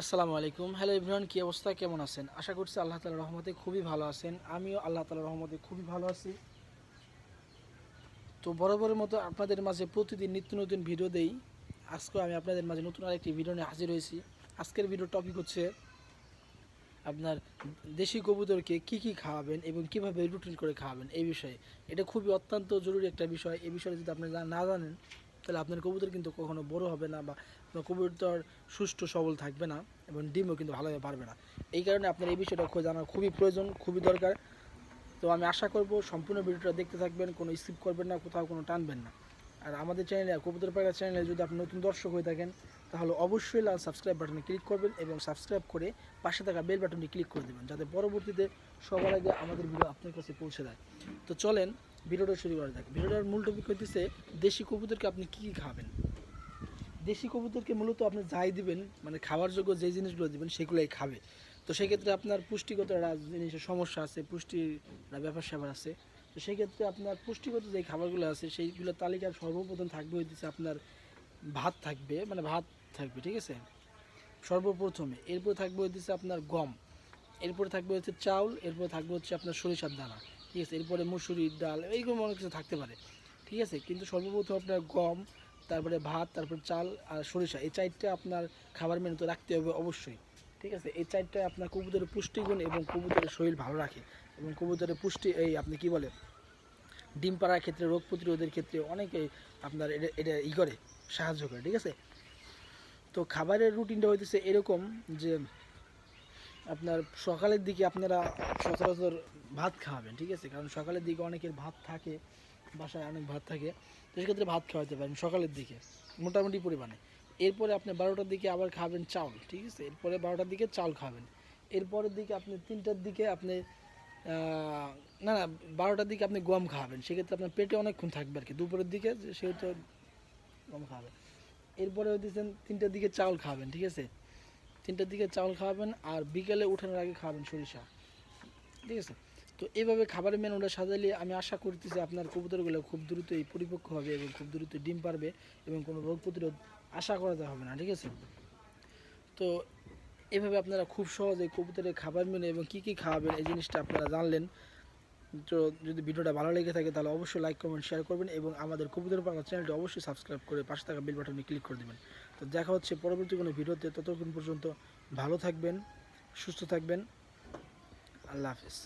আসসালামু আলাইকুম। হ্যালো ইমরান কী অবস্থা? কেমন আছেন? আশা করছি আল্লাহ তালার রহমতে খুবই ভালো আছেন। আমিও আল্লাহ তালার রহমতে খুবই ভালো আছি। তো বরাবরের মতো আপনাদের মাঝে প্রতিদিন নিত্য নতুন ভিডিও দেই। আজকেও আমি আপনাদের মাঝে নতুন আরেকটি ভিডিও নিয়ে হাজির হয়েছি। আজকের ভিডিও টপিক হচ্ছে আপনার দেশি কবুতরকে কি কি খাওয়াবেন এবং কীভাবে রুটিন করে খাওয়াবেন এই বিষয়ে। এটা খুবই অত্যন্ত জরুরি একটা বিষয়। এই বিষয়ে যদি আপনি না জানেন তাহলে আপনার কবুতর কিন্তু কখনো বড় হবে না বা আপনার কবুতর সুষ্ঠু, সবল থাকবে না এবং ডিমও কিন্তু ভালোভাবে পারবে না। এই কারণে আপনার এই বিষয়টা জানা খুবই প্রয়োজন, খুবই দরকার। তো আমি আশা করব সম্পূর্ণ ভিডিওটা দেখতে থাকবেন, কোনো স্কিপ করবেন না, কোথাও কোনো টানবেন না। আর আমাদের চ্যানেলে কবুতর পাখা চ্যানেলে যদি আপনি নতুন দর্শক হয়ে থাকেন, তাহলে অবশ্যই লাল সাবস্ক্রাইব বাটনে ক্লিক করবেন এবং সাবস্ক্রাইব করে পাশে থাকা বেল বাটনটি ক্লিক করে দেবেন, যাতে পরবর্তীতে সবার আগে আমাদের ভিডিও আপনার কাছে পৌঁছে দেয়। তো চলেন ভিডিওটা শুরু করা যাক। ভিডিওটার মূল টপিক হইতেছে, দেশি কবুতরকে আপনি কী কী খাবেন? দেশি কবুতরকে মূলত আপনি যাই দিবেন মানে খাওয়ার যোগ্য যে জিনিসগুলো দিবেন, সেগুলোই খাবে। তো সেক্ষেত্রে আপনার পুষ্টিগত একটা জিনিসের সমস্যা আছে, পুষ্টির ব্যাপার স্যাপার আছে। তো সেক্ষেত্রে আপনার পুষ্টিগত যে খাবারগুলো আছে, সেইগুলো তালিকার সর্বপ্রথম থাকবে হইতেছে আপনার ভাত থাকবে মানে ভাত থাকবে, ঠিক আছে? সর্বপ্রথমে। এরপর থাকবে হইতেছে আপনার গম। এরপরে থাকবে হচ্ছে চাউল, এরপরে থাকবে হচ্ছে আপনার সরিষার দানা, ঠিক আছে? এরপরে মুসুরির ডাল এইগুলো অনেক কিছু থাকতে পারে, ঠিক আছে? কিন্তু সর্বপ্রথম আপনার গম, তারপরে ভাত, তারপরে চাল আর সরিষা, এই চারটা আপনার খাবার মেনুতে রাখতে হবে অবশ্যই। ঠিক আছে? এই চারটা আপনার কবুতরের পুষ্টিগুণ এবং কবুতরের শরীর ভালো রাখে এবং কবুতরের পুষ্টি এই আপনি কি বলে, ডিম পাড়ার ক্ষেত্রে, রোগ প্রতিরোধের ক্ষেত্রে অনেকে আপনার এটা এটা ই করে, সাহায্য করে, ঠিক আছে? তো খাবারের রুটিনটা হইতেছে এরকম যে আপনার সকালের দিকে আপনারা সচরাচর ভাত খাওয়াবেন, ঠিক আছে? কারণ সকালের দিকে অনেকের ভাত থাকে, বাসায় অনেক ভাত থাকে, তো সেক্ষেত্রে ভাত খাওয়াতে পারেন সকালের দিকে, মোটামুটি পরিমাণে। এরপরে আপনি বারোটার দিকে আবার খাবেন চাউল, ঠিক আছে? এরপরে বারোটার দিকে চাউল খাবেন। এরপরের দিকে আপনি তিনটার দিকে আপনি না না, বারোটার দিকে আপনি গম খাবেন। সেক্ষেত্রে আপনার পেটে অনেকক্ষণ থাকবে আর কি দুপুরের দিকে সেহেতু গম খাবেন। এরপরে দিচ্ছেন তিনটার দিকে চাউল খাবেন, ঠিক আছে? তিনটার দিকে চাউল খাওয়াবেন আর বিকেলে উঠানোর আগে খাবেন সরিষা, ঠিক আছে? তো এইভাবে খাবারের মেনুটা সাজালে আমি আশা করতেছি আপনার কবুতরগুলো খুব দ্রুতই পরিপক্ক হবে এবং খুব দ্রুত ডিম পারবে এবং কোনো রোগ প্রতিরোধ আশা করাতে হবে না, ঠিক আছে? তো এভাবে আপনারা খুব সহজে কবুতরের খাবার মেনু এবং কী কী খাওয়াবেন এই জিনিসটা আপনারা জানলেন। তো যদি ভিডিওটা ভালো লেগে থাকে তাহলে অবশ্যই লাইক কমেন্ট শেয়ার করবেন এবং আমাদের কবুতর পাখা চ্যানেলটি অবশ্যই সাবস্ক্রাইব করে পাশে থাকা বেল বাটনে ক্লিক করে দেবেন। তো দেখা হচ্ছে পরবর্তী কোনো ভিডিওতে, ততক্ষণ পর্যন্ত ভালো থাকবেন, সুস্থ থাকবেন। আল্লাহ হাফিজ।